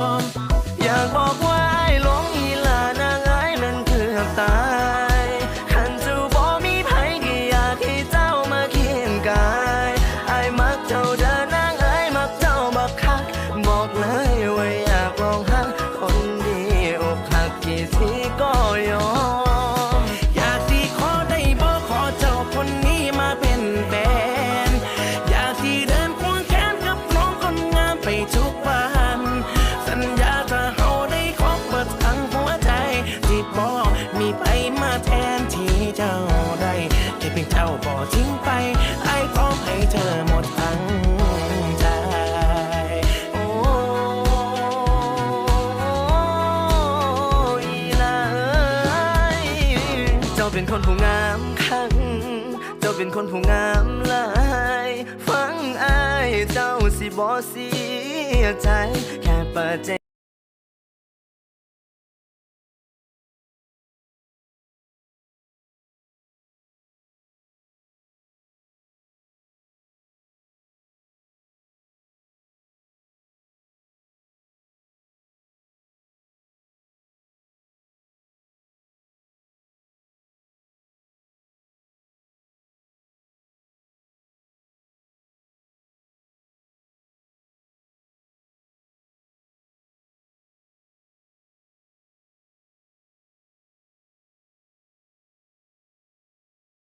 อยากบอกว่าไอ้หลงอีลานางไอ้นั้นเกือบตายหันเจ้าบ่มีไผก็อยากให้เจ้ามาเคียงกายไอ้มักเจ้าเดินนางไอ้มักเจ้าบักคัก บอกเลยว่าอยากลองหักคนดีอกหักกี่ทีก็ยอม บ่ทิ้งไปไอ้พร้อมให้เธอหมดทั้งใจโอ้อีลาเอ้ยเจ้าเป็นคนผู้งามคักเจ้าเป็นคนผู้งามลายฟังอายเจ้าสิบ่เสียใจแค่เปิดใจ